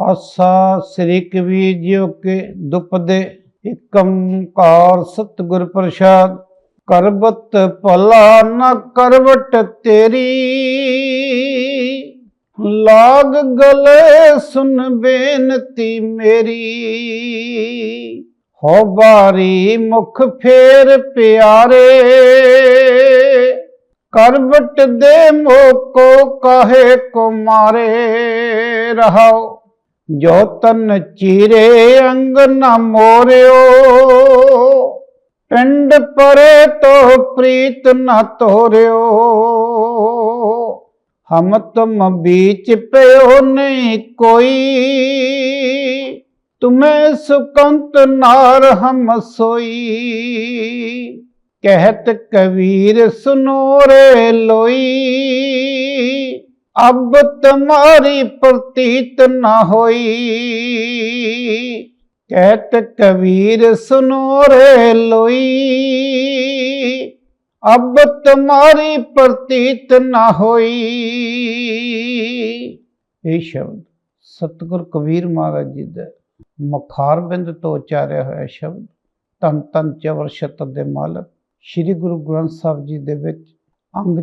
ਆਸਾ ਸ੍ਰੀ Kabir JIO ਕੇ ਦੁਪਦੇ ਏਕੰਕਾਰ ਸਤਿਗੁਰ ਪ੍ਰਸਾਦ। ਕਰਬਤ ਭਲਾ ਨਾ ਕਰਵਟ ਤੇਰੀ। ਲਾਗ ਗਲੇ ਸੁਨ ਬੇਨਤੀ ਮੇਰੀ। ਹੋ ਬਾਰੀ ਮੁਖ ਫੇਰ ਪਿਆਰੇ। ਕਰਵਟ ਦੇ ਮੋਕੋ ਕਾਹੇ ਕੋ ਮਾਰੇ ਰਹਾਓ। ਜੋ ਤਨ ਚੀਰੇ ਅੰਗ ਨਾ ਮੋਰਿਓ, ਪਿੰਡ ਪਰੇ ਤੋ ਪ੍ਰੀਤ ਨਾ ਤੋਰਿਓ। ਹਮ ਤੁਮ ਬੀਚ ਪਿਓ ਨਹੀਂ ਕੋਈ, ਤੁਮੇ ਸੁਕੰਤ ਨਾਰ ਹਮ ਸੋਈ। ਕਹਿਤ ਕਬੀਰ ਸੁਨੋਰੇ ਲੋਈ। ਅਬ ਤੁਮਾਰੀ ਪ੍ਰਤੀਤ ਨਾ ਹੋਈ। ਕਹਿਤ ਕਬੀਰ ਸੁਨੋ ਰੇ ਲੋਈ। ਅਬ ਤੁਮਾਰੀ ਪ੍ਰਤੀਤ ਨਾ ਹੋਈ। ਇਹ ਸ਼ਬਦ ਸਤਿਗੁਰ ਕਬੀਰ ਮਹਾਰਾਜ ਜੀ ਦਾ ਮਖਾਰ ਬਿੰਦ ਤੋਂ ਉਚਾਰਿਆ ਹੋਇਆ ਸ਼ਬਦ। ਤਨ ਤਨ ਚਵਰ ਸ਼ਤਰ ਦੇ ਮਾਲਕ। ਸ੍ਰੀ ਗੁਰੂ ਗ੍ਰੰਥ ਸਾਹਿਬ ਜੀ ਦੇ ਵਿੱਚ ਅੰਗ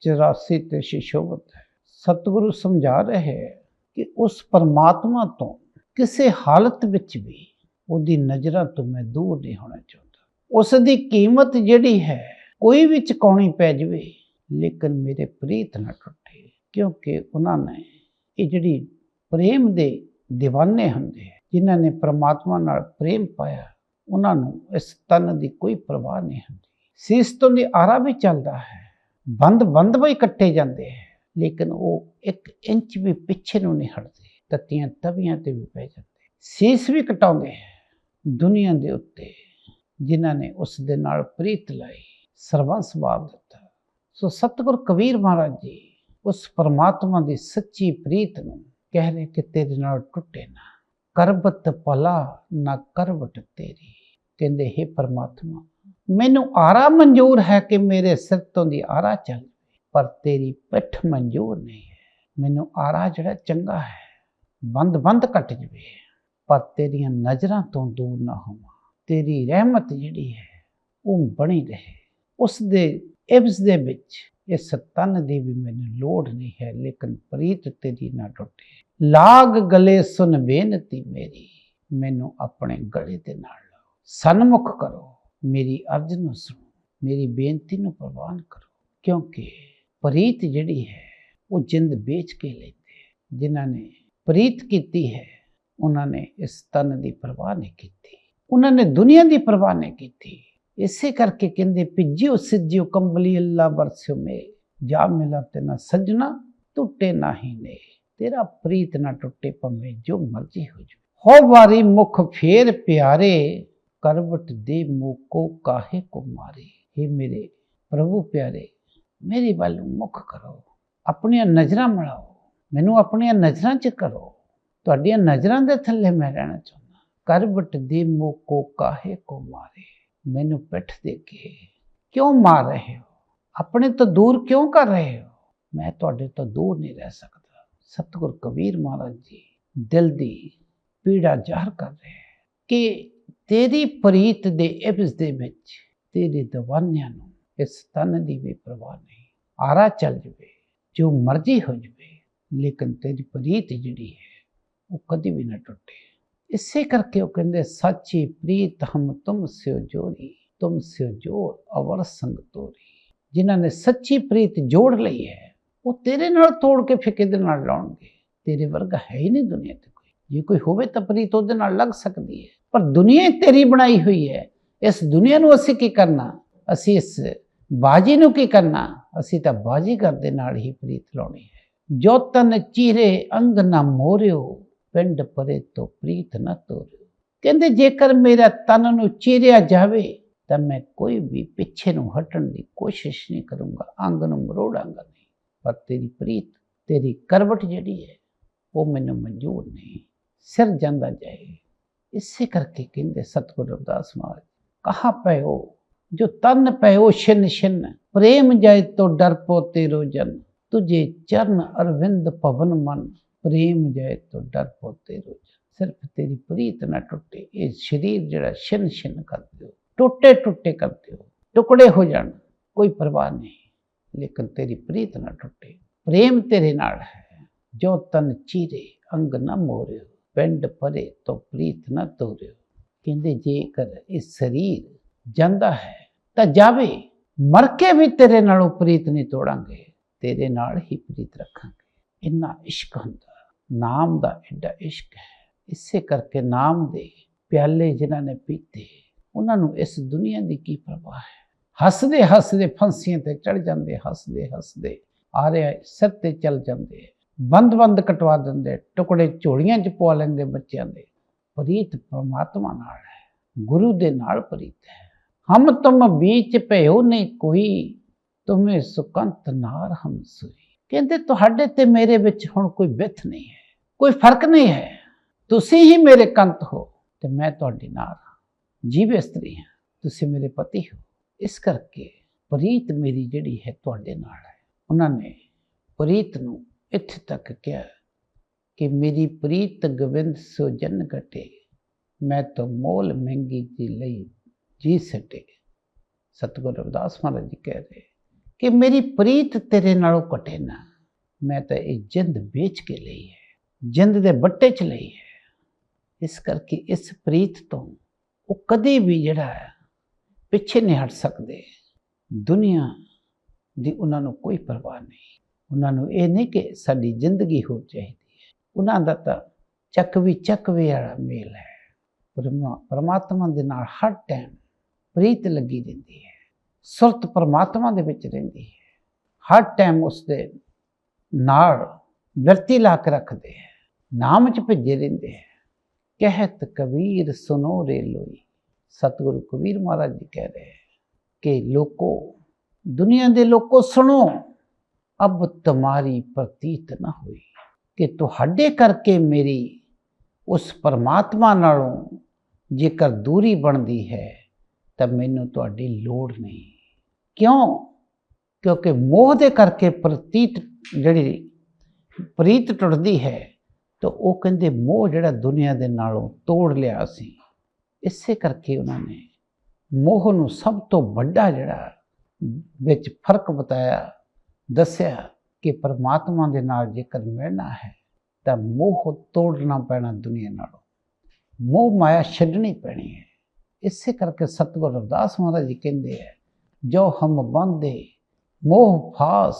484 ਤੇ ਸ਼ਿਸ਼ੋਭਤ ਹੈ। ਸਤਿਗੁਰੂ ਸਮਝਾ ਰਹੇ ਹੈ ਕਿ ਉਸ ਪਰਮਾਤਮਾ ਤੋਂ ਕਿਸੇ ਹਾਲਤ ਵਿੱਚ ਵੀ ਉਹਦੀ ਨਜ਼ਰਾਂ ਤੋਂ ਮੈਂ ਦੂਰ ਨਹੀਂ ਹੋਣਾ ਚਾਹੁੰਦਾ। ਉਸ ਦੀ ਕੀਮਤ ਜਿਹੜੀ ਹੈ ਕੋਈ ਵੀ ਚੁਕਾਉਣੀ ਪੈ ਜਵੇ, ਲੇਕਿਨ ਮੇਰੇ ਪ੍ਰੀਤ ਨਾ ਟੁੱਟੇ, ਕਿਉਂਕਿ ਉਹਨਾਂ ਨੇ ਇਹ ਜਿਹੜੀ ਪ੍ਰੇਮ ਦੇ دیਵਾਨੇ ਹੁੰਦੇ ਹੈ, ਜਿਨ੍ਹਾਂ ਨੇ ਪ੍ਰਮਾਤਮਾ ਨਾਲ ਪ੍ਰੇਮ ਪਾਇਆ, ਉਹਨਾਂ ਨੂੰ ਇਸ ਤਨ ਦੀ ਕੋਈ ਪਰਵਾਹ ਨਹੀਂ ਹੁੰਦੀ। ਸੀਸ ਤੋਂ ਦੀ ਆਰਾ ਵੀ ਚੱਲਦਾ ਹੈ। ਬੰਦ ਬੰਦ ਵੀ ਕੱਟੇ ਜਾਂਦੇ ਹੈ ਲੇਕਿਨ ਉਹ ਇੱਕ ਇੰਚ ਵੀ ਪਿੱਛੇ ਨੂੰ ਨਹੀਂ ਹਟਦੇ, ਤਤੀਆਂ ਤਵੀਆਂ ਤੇ ਵੀ ਪੈ ਜਾਂਦੇ ਸੀਸ ਵੀ ਕਟਾਉਂਦੇ ਹੈ ਦੁਨੀਆ ਦੇ ਉੱਤੇ, ਜਿਨ੍ਹਾਂ ਨੇ ਉਸ ਦੇ ਨਾਲ ਪ੍ਰੀਤ ਲਾਈ ਸਰਬੰਸ ਵਾਰ ਦਿੱਤਾ। ਸੋ ਸਤਿਗੁਰ ਕਬੀਰ ਮਹਾਰਾਜ ਜੀ ਉਸ ਪਰਮਾਤਮਾ ਦੀ ਸੱਚੀ ਪ੍ਰੀਤ ਨੂੰ ਕਹਿ ਰਹੇ ਕਿ ਤੇਰੇ ਨਾਲ ਟੁੱਟੇ ਨਾ, ਕਰਬਤ ਭਲਾ ਨਾ ਕਰਵਟ ਤੇਰੀ। ਕਹਿੰਦੇ, ਹੈ ਪਰਮਾਤਮਾ ਮੈਨੂੰ ਆਰਾ ਮਨਜ਼ੂਰ ਹੈ ਕਿ ਮੇਰੇ ਸਿਰ ਤੋਂ ਦੀ ਆਰਾ ਚੱਲ ਪਰ ਤੇਰੀ ਪਿੱਠ ਮਨਜ਼ੂਰ ਨਹੀਂ ਹੈ। ਮੈਨੂੰ ਆਰਾ ਜਿਹੜਾ ਚੰਗਾ ਹੈ ਬੰਦ ਬੰਦ ਕੱਟ ਜਵੇ। ਪਰ ਤੇਰੀਆਂ ਨਜ਼ਰਾਂ ਤੋਂ ਦੂਰ ਨਾ ਹੋਵਾਂ। ਤੇਰੀ ਰਹਿਮਤ ਜਿਹੜੀ ਹੈ, ਉਹ ਬਣੀ ਰਹੇ। ਉਸ ਦੇ ਇਬਜ਼ ਦੇ ਵਿੱਚ ਇਸ ਤਨ ਦੀ ਵੀ ਮੈਨੂੰ ਲੋੜ ਨਹੀਂ ਹੈ, ਲੇਕਿਨ ਪ੍ਰੀਤ ਤੇਰੀ ਨਾ ਟੁੱਟੇ। ਲਾਗ ਗਲੇ ਸੁਨ ਬੇਨਤੀ ਮੇਰੀ, ਮੈਨੂੰ ਆਪਣੇ ਗਲੇ ਦੇ ਨਾਲ ਲਾਓ। ਸਨਮੁਖ ਕਰੋ। ਮੇਰੀ ਅਰਜ਼ ਨੂੰ ਸੁਣੋ, ਮੇਰੀ ਬੇਨਤੀ ਨੂੰ ਪ੍ਰਵਾਨ ਕਰੋ। ਕਿਉਂਕਿ ਪ੍ਰੀਤ ਜਿਹੜੀ ਹੈ, ਉਹ ਜਿੰਦ ਵੇਚ ਕੇ ਲੈਂਦੇ ਜਿਨ੍ਹਾਂ ਨੇ ਪ੍ਰੀਤ ਕੀਤੀ ਹੈ, ਉਹਨਾਂ ਨੇ ਇਸ ਤਨ ਦੀ ਪਰਵਾਹ ਨਹੀਂ ਕੀਤੀ। ਉਹਨਾਂ ਨੇ ਦੁਨੀਆ ਦੀ ਪਰਵਾਹ ਨਹੀਂ ਕੀਤੀ। ਇਸੇ ਕਰਕੇ ਕਹਿੰਦੇ, ਭਿੱਜਿਓ, ਸਿੱਜਿਓ, ਕੰਬਲੀ, ਅੱਲਾ ਬਰਸਿਓ ਮੇ ਜਾ ਮਿਲਾ ਤੇ ਨਾ ਸਜਣਾ, ਟੁੱਟੇ ਨਾਹੀ ਨੇ। ਤੇਰਾ ਪ੍ਰੀਤ ਨਾ ਟੁੱਟੇ ਭਵੇਂ ਜੋ ਮਰਜ਼ੀ ਹੋ ਜਾ ਹੋ ਵਾਰੀ ਮੁਖ ਫੇਰ ਪਿਆਰੇ ਕਰਵਟ ਦੇ ਮੋਕੋ ਕਾਹੇ ਕੋ ਮਾਰੇ? हे ਮੇਰੇ ਪ੍ਰਭੂ ਪਿਆਰੇ, ਮੇਰੀ ਵੱਲ ਮੁਖ ਕਰੋ, ਆਪਣੀਆਂ ਨਜ਼ਰਾਂ ਮਿਲਾਓ, ਮੈਨੂੰ ਆਪਣੀਆਂ ਨਜ਼ਰਾਂ 'ਚ ਕਰੋ। ਤੁਹਾਡੀਆਂ ਨਜ਼ਰਾਂ ਦੇ ਥੱਲੇ ਮੈਂ ਰਹਿਣਾ ਚਾਹੁੰਦਾ। ਕਰਵਟ ਦੇ ਮੋਕੋ ਕਾਹੇ ਕੋ ਮਾਰੇ? ਮੈਨੂੰ ਪਿੱਠ ਦੇ ਕੇ ਕਿਉਂ ਮਾਰ ਰਹੇ ਹੋ? ਆਪਣੇ ਤੋਂ ਦੂਰ ਕਿਉਂ ਕਰ ਰਹੇ ਹੋ? ਮੈਂ ਤੁਹਾਡੇ ਤੋਂ ਦੂਰ ਨਹੀਂ ਰਹਿ ਸਕਦਾ। ਸਤਿਗੁਰ ਕਬੀਰ ਮਹਾਰਾਜ ਜੀ ਦਿਲ ਦੀ ਪੀੜਾ ਜ਼ਾਹਰ ਕਰ ਰਹੇ ਕਿ ਤੇਰੀ ਪ੍ਰੀਤ ਦੇ ਇਬਜ਼ ਦੇ ਵਿੱਚ ਤੇਰੇ ਦਵਾਨਿਆਂ ਨੂੰ ਇਸ ਤਨ ਦੀ ਵੀ ਪਰਵਾਹ ਨਹੀਂ। ਆਰਾ ਚੱਲ ਜਵੇ, ਜੋ ਮਰਜ਼ੀ ਹੋ ਜਵੇ, ਲੇਕਿਨ ਤੇਰੀ ਪ੍ਰੀਤ ਜਿਹੜੀ ਹੈ, ਉਹ ਕਦੀ ਵੀ ਨਾ ਟੁੱਟੇ। ਇਸੇ ਕਰਕੇ ਉਹ ਕਹਿੰਦੇ, ਸੱਚੀ ਪ੍ਰੀਤ, ਹਮ ਤੁਮ ਸਿਓ ਜੋਰੀ, ਤੁਮ ਸਿਓ ਜੋਰ ਅਵਰ ਸੰਗ ਤੋਰੀ। ਜਿਨ੍ਹਾਂ ਨੇ ਸੱਚੀ ਪ੍ਰੀਤ ਜੋੜ ਲਈ ਹੈ, ਉਹ ਤੇਰੇ ਨਾਲ ਤੋੜ ਕੇ ਫਿਰ ਕਿਹਦੇ ਨਾਲ ਲਾਉਣਗੇ? ਤੇਰੇ ਵਰਗਾ ਹੈ ਹੀ ਨਹੀਂ ਦੁਨੀਆ ਤੇ ਕੋਈ। ਜੇ ਕੋਈ ਹੋਵੇ ਤਾਂ ਪ੍ਰੀਤ ਉਹਦੇ ਨਾਲ ਲੱਗ ਸਕਦੀ ਹੈ। ਪਰ ਦੁਨੀਆ ਤੇਰੀ ਬਣਾਈ ਹੋਈ ਹੈ। ਇਸ ਦੁਨੀਆ ਨੂੰ ਅਸੀਂ ਕੀ ਕਰਨਾ? ਅਸੀਂ ਇਸ ਬਾਜੀ ਨੂੰ ਕੀ ਕਰਨਾ? ਅਸੀਂ ਤਾਂ ਬਾਜੀਗਰ ਦੇ ਨਾਲ ਹੀ ਪ੍ਰੀਤ ਲਾਉਣੀ ਹੈ। ਜੋ ਤਨ ਚੀਰੇ ਅੰਗ ਨਾ ਮੋਰਿਓ, ਪਿੰਡ ਪਰੇ ਤੋਂ ਪ੍ਰੀਤ ਨਾ ਤੋਰਿਓ। ਕਹਿੰਦੇ ਜੇਕਰ ਮੇਰਾ ਤਨ ਨੂੰ ਚੀਰਿਆ ਜਾਵੇ, ਤਾਂ ਮੈਂ ਕੋਈ ਵੀ ਪਿੱਛੇ ਨੂੰ ਹਟਣ ਦੀ ਕੋਸ਼ਿਸ਼ ਨਹੀਂ ਕਰੂੰਗਾ, ਅੰਗ ਨੂੰ ਮਰੋੜਾਂਗਾ ਨਹੀਂ। ਪਰ ਤੇਰੀ ਪ੍ਰੀਤ, ਤੇਰੀ ਕਰਵਟ ਜਿਹੜੀ ਹੈ, ਉਹ ਮੈਨੂੰ ਮਨਜ਼ੂਰ ਨਹੀਂ। ਸਿਰ ਜਾਂਦਾ ਜਾਏ। ਇਸੇ ਕਰਕੇ ਕਹਿੰਦੇ ਸਤਿਗੁਰੂ ਰਵਿਦਾਸ ਮਹਾਰਾਜ, ਕਹਾ ਪਇਓ ਜੋ ਤਨ ਪਇਓ ਛਿਨ ਛਿਨ, ਪ੍ਰੇਮ ਜਾਇ ਤੋ ਡਰ ਪੋ ਤੇਰੋ ਜਨ, ਤੁਝੇ ਚਰਨ ਅਰਵਿੰਦ ਪਵਨ ਮਨ, ਪ੍ਰੇਮ ਜਾਏ ਤੋ ਡਰ ਪੋਤੇ ਰੋਜ ਸਿਰਫ ਤੇਰੀ ਪ੍ਰੀਤ ਨਾ ਟੁੱਟੇ, ਇਹ ਸਰੀਰ ਜਿਹੜਾ ਛਿਨ ਛਿਨ ਕਰਦੇ ਹੋ, ਟੁੱਟੇ ਟੁੱਟੇ ਕਰ ਦਿਓ ਟੁਕੜੇ ਹੋ ਜਾਣ, ਕੋਈ ਪਰਵਾਹ ਨਹੀਂ, ਲੇਕਿਨ ਤੇਰੀ ਪ੍ਰੀਤ ਨਾ ਟੁੱਟੇ, ਪ੍ਰੇਮ ਤੇਰੇ ਨਾਲ ਹੈ, ਜੋ ਤਨ ਚੀਰੇ, ਅੰਗ ਨਾ ਮੋਰਿਓ ਪਿੰਡ ਪਰੇ ਤੋ ਪ੍ਰੀਤ ਨਾ ਤੋਰਿਓ। ਕਹਿੰਦੇ, ਜੇਕਰ ਇਹ ਸਰੀਰ ਜਾਂਦਾ ਹੈ, ਤਾਂ ਜਾਵੇ, ਮਰ ਕੇ ਵੀ ਤੇਰੇ ਨਾਲੋਂ ਪ੍ਰੀਤ ਨਹੀਂ ਤੋੜਾਂਗੇ, ਤੇਰੇ ਨਾਲ ਹੀ ਪ੍ਰੀਤ ਰੱਖਾਂਗੇ। ਇੰਨਾ ਇਸ਼ਕ ਹੁੰਦਾ, ਨਾਮ ਦਾ ਐਡਾ ਇਸ਼ਕ ਹੈ। ਇਸੇ ਕਰਕੇ ਨਾਮ ਦੇ ਪਿਆਲੇ ਜਿਨ੍ਹਾਂ ਨੇ ਪੀਤੇ, ਉਹਨਾਂ ਨੂੰ ਇਸ ਦੁਨੀਆ ਦੀ ਕੀ ਪਰਵਾਹ ਹੈ? ਹੱਸਦੇ ਹੱਸਦੇ ਫਾਂਸੀਆਂ ਤੇ ਚੜ ਜਾਂਦੇ ਹੱਸਦੇ ਹੱਸਦੇ ਆ ਰਿਹਾ ਸਿਰ ਤੇ ਚੱਲ ਜਾਂਦੇ। ਬੰਦ ਬੰਦ ਕਟਵਾ ਦਿੰਦੇ, ਟੁਕੜੇ ਝੋਲੀਆਂ 'ਚ ਪਵਾ ਲੈਂਦੇ ਬੱਚਿਆਂ ਦੇ। ਪ੍ਰੀਤ ਪਰਮਾਤਮਾ ਨਾਲ ਹੈ, ਗੁਰੂ ਦੇ ਨਾਲ ਪ੍ਰੀਤ ਹੈ। ਹਮ ਤੁਮ बीच ਭਇਓ ਨਹੀਂ ਕੋਈ, ਤੁਮੇ ਸੁਕੰਤ ਨਾਰ ਹਮ ਸੋਈ। ਕਹਿੰਦੇ, ਤੁਹਾਡੇ ਤੇ ਮੇਰੇ ਵਿੱਚ ਹੁਣ ਕੋਈ ਵਿਥ ਨਹੀਂ ਹੈ, ਕੋਈ ਫ਼ਰਕ ਨਹੀਂ ਹੈ। ਤੁਸੀਂ ਹੀ ਮੇਰੇ ਕੰਤ ਹੋ ਤੇ ਮੈਂ ਤੁਹਾਡੀ ਨਾਰ ਹਾਂ। ਜੀਵ ਇਸਤਰੀ ਹਾਂ, ਤੁਸੀਂ ਮੇਰੇ ਪਤੀ ਹੋ। ਇਸ ਕਰਕੇ ਪ੍ਰੀਤ ਮੇਰੀ ਜਿਹੜੀ ਹੈ ਤੁਹਾਡੇ ਨਾਲ ਹੈ। ਉਹਨਾਂ ਨੇ ਪ੍ਰੀਤ ਨੂੰ ਇੱਥੇ ਤੱਕ ਕਿਹਾ ਕਿ ਮੇਰੀ ਪ੍ਰੀਤ ਗੋਬਿੰਦ ਸੋ ਜਨ ਘਟੇ, ਮੈਂ ਤਾਂ ਮੋਲ ਮਹਿੰਗੀ ਜੀ ਲਈ ਜੀ ਸਟੇ। ਸਤਿਗੁਰੂ ਰਵਿਦਾਸ ਮਹਾਰਾਜ ਜੀ ਕਹਿ ਰਹੇ ਕਿ ਮੇਰੀ ਪ੍ਰੀਤ ਤੇਰੇ ਨਾਲੋਂ ਘਟੇ ਨਾ, ਮੈਂ ਤਾਂ ਇਹ ਜਿੰਦ ਵੇਚ ਕੇ ਲਈ ਹੈ, ਜਿੰਦ ਦੇ ਬੱਟੇ 'ਚ ਲਈ ਹੈ। ਇਸ ਕਰਕੇ ਇਸ ਪ੍ਰੀਤ ਤੋਂ ਉਹ ਕਦੇ ਵੀ ਜਿਹੜਾ ਹੈ ਪਿੱਛੇ ਨਹੀਂ ਹਟ ਸਕਦੇ। ਦੁਨੀਆ ਦੀ ਉਹਨਾਂ ਨੂੰ ਕੋਈ ਪਰਵਾਹ ਨਹੀਂ। ਉਹਨਾਂ ਨੂੰ ਇਹ ਨਹੀਂ ਕਿ ਸਾਡੀ ਜ਼ਿੰਦਗੀ ਹੋ ਚਾਹੀਦੀ ਹੈ। ਉਹਨਾਂ ਦਾ ਤਾਂ ਚੱਕ ਵੀ ਚੱਕ ਵੀ ਵਾਲਾ ਮੇਲ ਹੈ। ਪਰਮਾ- ਪਰਮਾਤਮਾ ਦੇ ਨਾਲ ਹਰ ਟਾਈਮ ਪ੍ਰੀਤ ਲੱਗੀ ਰਹਿੰਦੀ ਹੈ। ਸੁਰਤ ਪਰਮਾਤਮਾ ਦੇ ਵਿੱਚ ਰਹਿੰਦੀ ਹੈ। ਹਰ ਟਾਈਮ ਉਸ ਦੇ ਨਾਲ ਵਰਤੀ ਲਾ ਕੇ ਰੱਖਦੇ ਹੈ। ਨਾਮ ਚ ਭਿੱਜੇ ਰਹਿੰਦੇ ਹੈ। ਕਹਿਤ ਕਬੀਰ ਸੁਨੋ ਰੇ ਲੋਈ। ਸਤਿਗੁਰੂ ਕਬੀਰ ਮਹਾਰਾਜ ਜੀ ਕਹਿ ਰਹੇ ਕਿ ਲੋਕੋ, ਦੁਨੀਆ ਦੇ ਲੋਕੋ ਸੁਣੋ। ਅਬ ਤੁਮਾਰੀ ਪ੍ਰਤੀਤ ਨਾ ਹੋਈ ਕਿ ਤੁਹਾਡੇ ਕਰਕੇ ਮੇਰੀ ਉਸ ਪਰਮਾਤਮਾ ਨਾਲੋਂ ਜੇਕਰ ਦੂਰੀ ਬਣਦੀ ਹੈ, ਤਾਂ ਮੈਨੂੰ ਤੁਹਾਡੀ ਲੋੜ ਨਹੀਂ। ਕਿਉਂ? ਕਿਉਂਕਿ ਮੋਹ ਦੇ ਕਰਕੇ ਪ੍ਰਤੀਤ ਜਿਹੜੀ ਪ੍ਰੀਤ ਟੁੱਟਦੀ ਹੈ, ਤਾਂ ਉਹ ਕਹਿੰਦੇ ਮੋਹ ਜਿਹੜਾ ਦੁਨੀਆ ਦੇ ਨਾਲੋਂ ਤੋੜ ਲਿਆ ਸੀ। ਇਸੇ ਕਰਕੇ ਉਹਨਾਂ ਨੇ ਮੋਹ ਨੂੰ ਸਭ ਤੋਂ ਵੱਡਾ ਜਿਹੜਾ ਵਿੱਚ ਫ਼ਰਕ ਬਤਾਇਆ ਦੱਸਿਆ ਕਿ ਪਰਮਾਤਮਾ ਦੇ ਨਾਲ ਜੇਕਰ ਮਿਲਣਾ ਹੈ, ਤਾਂ ਮੋਹ ਤੋੜਨਾ ਪੈਣਾ ਦੁਨੀਆ ਨਾਲੋਂ। ਮੋਹ ਮਾਇਆ ਛੱਡਣੀ ਪੈਣੀ ਹੈ। ਇਸੇ ਕਰਕੇ ਸਤਿਗੁਰ ਰਵਿਦਾਸ ਮਹਾਰਾਜ ਜੀ ਕਹਿੰਦੇ ਆ, ਜੋ ਹਮ ਬੰਦੇ ਮੋਹ ਫਾਸ,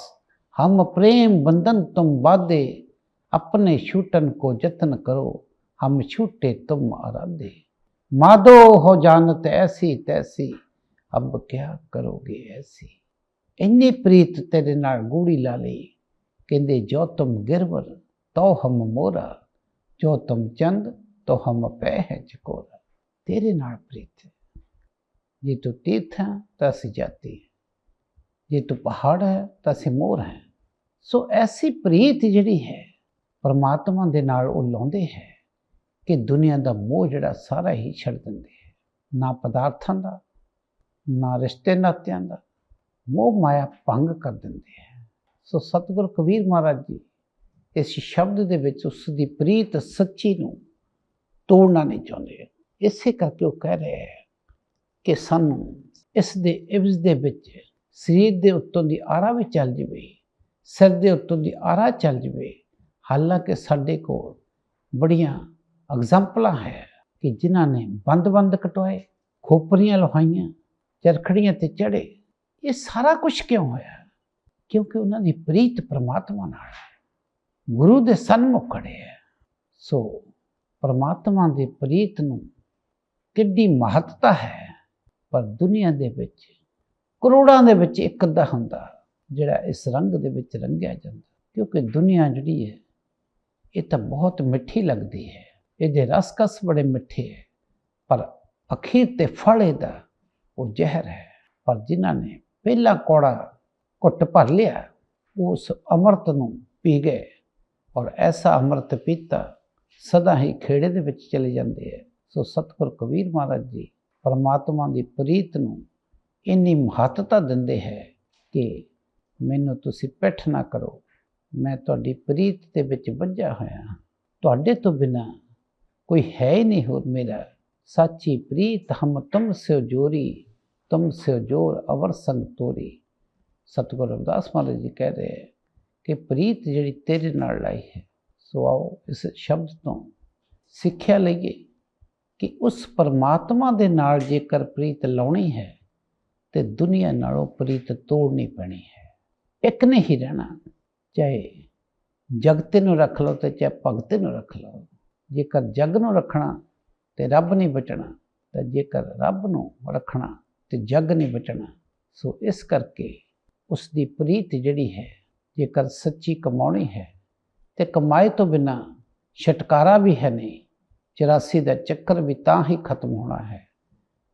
ਹਮ ਪ੍ਰੇਮ ਬੰਧਨ ਤੁਮ ਬਾਦੇ ਆਪਣੇ ਛੂਟਨ ਕੋ ਯਤਨ ਕਰੋ, ਹਮ ਛੂਟੇ ਤੁਮ ਅਰਾਧੇ ਮਾਦੋ ਹੋ ਜਾਣਤ ਐਸੀ ਤੈਸੀ, ਅਬ ਕਿਆ ਕਰੋਗੇ ਐਸੀ? ਇੰਨੀ ਪ੍ਰੀਤ ਤੇਰੇ ਨਾਲ ਗੂੜੀ ਲਾ ਲਈ। ਕਹਿੰਦੇ, ਜੋ ਤੁਮ ਗਿਰਵਰ, ਤੋ ਹਮ ਮੋਰਾ। ਜੋ ਤੁਮ ਚੰਦ, ਤੋ ਹਮ ਪੈ ਹੈ ਚਕੋਰਾ। ਤੇਰੇ ਨਾਲ ਪ੍ਰੀਤ ਜੇ ਤੂੰ ਤੀਰਥ ਹੈ, ਤਾਂ ਅਸੀਂ ਜਾਤੀ ਹੈ। ਜੇ ਤੂੰ ਪਹਾੜ ਹੈ, ਤਾਂ ਅਸੀਂ ਮੋਰ ਹੈ। ਸੋ ਐਸੀ ਪ੍ਰੀਤ ਜਿਹੜੀ ਹੈ, ਪਰਮਾਤਮਾ ਦੇ ਨਾਲ ਉਹ ਲਾਉਂਦੇ ਹੈ ਕਿ ਦੁਨੀਆ ਦਾ ਮੋਹ ਜਿਹੜਾ ਸਾਰਾ ਹੀ ਛੱਡ ਦਿੰਦੇ ਹੈ। ਨਾ ਪਦਾਰਥਾਂ ਦਾ, ਨਾ ਰਿਸ਼ਤੇ ਨਾਤਿਆਂ ਦਾ ਮੋਹ ਮਾਇਆ ਭੰਗ ਕਰ ਦਿੰਦੇ ਹੈ। ਸੋ ਸਤਿਗੁਰ ਕਬੀਰ ਮਹਾਰਾਜ ਜੀ, ਇਸ ਸ਼ਬਦ ਦੇ ਵਿੱਚ ਉਸ ਦੀ ਪ੍ਰੀਤ ਸੱਚੀ ਨੂੰ ਤੋੜਨਾ ਨਹੀਂ ਚਾਹੁੰਦੇ। ਇਸੇ ਕਰਕੇ ਉਹ ਕਹਿ ਰਹੇ ਹੈ ਕਿ ਸਾਨੂੰ ਇਸ ਦੇ ਇਵਜ਼ ਦੇ ਵਿੱਚ ਸਰੀਰ ਦੇ ਉੱਤੋਂ ਦੀ ਆਰਾ ਵੀ ਚੱਲ ਜਵੇ, ਸਿਰ ਦੇ ਉੱਤੋਂ ਦੀ ਆਰਾ ਚੱਲ ਜਵੇ। ਹਾਲਾਂਕਿ ਸਾਡੇ ਕੋਲ ਬੜੀਆਂ ਐਗਜ਼ਾਮਪਲਾਂ ਹੈ ਕਿ ਜਿਨ੍ਹਾਂ ਨੇ ਬੰਦ-ਬੰਦ ਕਟਵਾਏ, ਖੋਪਰੀਆਂ ਲਹਾਈਆਂ ਚਰਖੜੀਆਂ ਤੇ ਚੜੇ ਇਹ ਸਾਰਾ ਕੁਝ ਕਿਉਂ ਹੋਇਆ? ਕਿਉਂਕਿ ਉਹਨਾਂ ਦੀ ਪ੍ਰੀਤ ਪਰਮਾਤਮਾ ਨਾਲ ਗੁਰੂ ਦੇ ਸਨਮੁਖ ਖੜੇ ਹੈ। ਸੋ ਪਰਮਾਤਮਾ ਦੀ ਪ੍ਰੀਤ ਨੂੰ ਕਿੱਡੀ ਮਹੱਤਤਾ ਹੈ। ਪਰ ਦੁਨੀਆ ਦੇ ਵਿੱਚ, ਕਰੋੜਾਂ ਦੇ ਵਿੱਚ ਇੱਕ ਅੱਧਾ ਹੁੰਦਾ, ਜਿਹੜਾ ਇਸ ਰੰਗ ਦੇ ਵਿੱਚ ਰੰਗਿਆ ਜਾਂਦਾ। ਕਿਉਂਕਿ ਦੁਨੀਆ ਜਿਹੜੀ ਹੈ, ਇਹ ਤਾਂ ਬਹੁਤ ਮਿੱਠੀ ਲੱਗਦੀ ਹੈ। ਇਹਦੇ ਰਸਕਸ ਬੜੇ ਮਿੱਠੇ ਹੈ। ਪਰ ਅਖੀਰ ਤੇ ਫਲ ਇਹਦਾ ਉਹ ਜ਼ਹਿਰ ਹੈ। ਪਰ ਜਿਨ੍ਹਾਂ ਨੇ ਪਹਿਲਾ ਕੋੜਾ ਘੁੱਟ ਭਰ ਲਿਆ, ਉਸ ਅੰਮ੍ਰਿਤ ਨੂੰ ਪੀ ਗਏ ਔਰ ਐਸਾ ਅੰਮ੍ਰਿਤ ਪੀਤਾ, ਸਦਾ ਹੀ ਖੇੜੇ ਦੇ ਵਿੱਚ ਚਲੇ ਜਾਂਦੇ ਹੈ ਸੋ ਸਤਿਗੁਰ ਕਬੀਰ ਮਹਾਰਾਜ ਜੀ ਪਰਮਾਤਮਾ ਦੀ ਪ੍ਰੀਤ ਨੂੰ ਇੰਨੀ ਮਹੱਤਤਾ ਦਿੰਦੇ ਹੈ ਕਿ ਮੈਨੂੰ ਤੁਸੀਂ ਪਿੱਠ ਨਾ ਕਰੋ, ਮੈਂ ਤੁਹਾਡੀ ਪ੍ਰੀਤ ਦੇ ਵਿੱਚ ਵੱਜਾ ਹੋਇਆ ਹਾਂ। ਤੁਹਾਡੇ ਤੋਂ ਬਿਨਾ ਕੋਈ ਹੈ ਹੀ ਨਹੀਂ ਹੋਰ ਮੇਰਾ ਸਾਚੀ ਪ੍ਰੀਤ ਹਮ ਤੁਮ ਸਿਓ ਜੋਰੀ ਤੁਮ ਸਿਓ ਜੋਰ ਅਵਰ ਸੰਗ ਤੋਰੀ ਸਤਿਗੁਰੂ ਰਵਿਦਾਸ ਮਹਾਰਾਜ ਜੀ ਕਹਿ ਰਹੇ ਹੈ ਕਿ ਪ੍ਰੀਤ ਜਿਹੜੀ ਤੇਰੇ ਨਾਲ ਲਾਈ ਹੈ ਸੋ ਆਓ ਇਸ ਸ਼ਬਦ ਤੋਂ ਸਿੱਖਿਆ ਲਈਏ ਕਿ ਉਸ ਪਰਮਾਤਮਾ ਦੇ ਨਾਲ ਜੇਕਰ ਪ੍ਰੀਤ ਲਾਉਣੀ ਹੈ ਤੇ ਦੁਨੀਆ ਨਾਲੋਂ ਪ੍ਰੀਤ ਤੋੜਨੀ ਪੈਣੀ ਹੈ ਇੱਕ ਨੇ ਹੀ ਰਹਿਣਾ ਚਾਹੇ ਜਗਤ ਨੂੰ ਰੱਖ ਲਓ ਤੇ ਚਾਹੇ ਭਗਤ ਨੂੰ ਰੱਖ ਲਓ ਜੇਕਰ ਜਗ ਨੂੰ ਰੱਖਣਾ ਤੇ ਰੱਬ ਨਹੀਂ ਬਚਣਾ ਤਾਂ ਜੇਕਰ ਰੱਬ ਨੂੰ ਰੱਖਣਾ ਤੇ ਜੱਗ ਨਹੀਂ ਬਚਣਾ। ਸੋ ਇਸ ਕਰਕੇ ਉਸ ਦੀ ਪ੍ਰੀਤ ਜਿਹੜੀ ਹੈ, ਜੇਕਰ ਸੱਚੀ ਕਮਾਉਣੀ ਹੈ, ਤੇ ਕਮਾਏ ਤੋਂ ਬਿਨਾ ਛਟਕਾਰਾ ਵੀ ਹੈ ਨਹੀਂ 84 ਦਾ ਚੱਕਰ ਵੀ ਤਾਂ ਹੀ ਖਤਮ ਹੋਣਾ ਹੈ।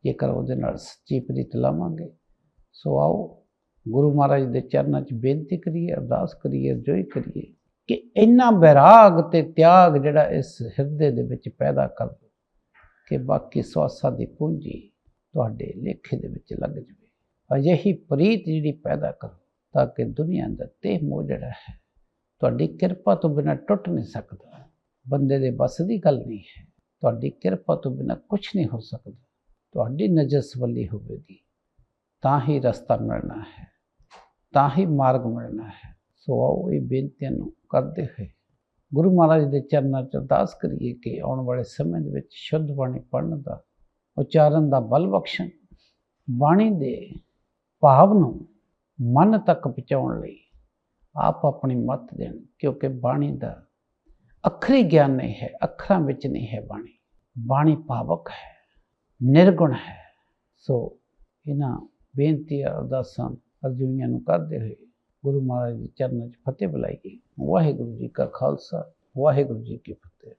ਜੇਕਰ ਉਹਦੇ ਨਾਲ ਸੱਚੀ ਪ੍ਰੀਤ ਲਾਵਾਂਗੇ, ਸੋ ਆਓ ਗੁਰੂ ਮਹਾਰਾਜ ਦੇ ਚਰਨਾਂ 'ਚ ਬੇਨਤੀ ਕਰੀਏ, ਅਰਦਾਸ ਕਰੀਏ ਜੋਈ ਕਰੀਏ ਕਿ ਇੰਨਾ ਵਿਰਾਗ ਤੇ ਤਿਆਗ ਜਿਹੜਾ ਇਸ ਹਿਰਦੇ ਦੇ ਵਿੱਚ ਪੈਦਾ ਕਰ ਕਿ ਬਾਕੀ ਸਵਾਸਾਂ ਦੀ ਪੂੰਜੀ ਤੁਹਾਡੇ ਲੇਖੇ ਦੇ ਵਿੱਚ ਲੱਗ ਜਾਵੇ। ਅਜਿਹੀ ਪ੍ਰੀਤ ਜਿਹੜੀ ਪੈਦਾ ਕਰੋ ਤਾਂ ਕਿ ਦੁਨੀਆ ਦਾ ਤੇ ਮੋਹ ਜਿਹੜਾ ਹੈ, ਤੁਹਾਡੀ ਕਿਰਪਾ ਤੋਂ ਬਿਨਾ ਟੁੱਟ ਨਹੀਂ ਸਕਦਾ। ਬੰਦੇ ਦੇ ਬਸ ਦੀ ਗੱਲ ਨਹੀਂ ਹੈ। ਤੁਹਾਡੀ ਕਿਰਪਾ ਤੋਂ ਬਿਨਾ ਕੁਝ ਨਹੀਂ ਹੋ ਸਕਦਾ। ਤੁਹਾਡੀ ਨਜ਼ਰ ਸਵੱਲੀ ਹੋਵੇਗੀ। ਤਾਂ ਹੀ ਰਸਤਾ ਮਿਲਣਾ ਹੈ। ਤਾਂ ਹੀ ਮਾਰਗ ਮਿਲਣਾ ਹੈ। ਸੋ ਆਓ ਇਹ ਬੇਨਤੀਆਂ ਨੂੰ ਕਰਦੇ ਹੋਏ ਗੁਰੂ ਮਹਾਰਾਜ ਦੇ ਚਰਨਾਂ 'ਚ ਅਰਦਾਸ ਕਰੀਏ ਕਿ ਆਉਣ ਵਾਲੇ ਸਮੇਂ ਦੇ ਵਿੱਚ ਸ਼ੁੱਧ ਬਾਣੀ ਪੜ੍ਹਨ ਦਾ ਉਚਾਰਨ ਦਾ ਬਲ ਬਖਸ਼ਣ, ਬਾਣੀ ਦੇ ਭਾਵ ਨੂੰ ਮਨ ਤੱਕ ਪਹੁੰਚਾਉਣ ਲਈ ਆਪ ਆਪਣੀ ਮਤ ਦੇਣ, ਕਿਉਂਕਿ ਬਾਣੀ ਦਾ ਅੱਖਰੀ ਗਿਆਨ ਨਹੀਂ ਹੈ, ਅੱਖਰਾਂ ਵਿੱਚ ਨਹੀਂ ਹੈ ਬਾਣੀ। ਬਾਣੀ ਭਾਵਕ ਹੈ, ਨਿਰਗੁਣ ਹੈ। ਸੋ ਇਹਨਾਂ ਬੇਨਤੀ ਅਰਦਾਸਾਂ ਅਰਜ਼ੂਈਆਂ ਨੂੰ ਕਰਦੇ ਹੋਏ ਗੁਰੂ ਮਹਾਰਾਜ ਦੇ ਚਰਨਾਂ 'ਚ ਫਤਿਹ ਬੁਲਾਈਏ ਵਾਹਿਗੁਰੂ ਜੀ ਕਾ ਖਾਲਸਾ, ਵਾਹਿਗੁਰੂ ਜੀ ਕੀ ਫਤਿਹ।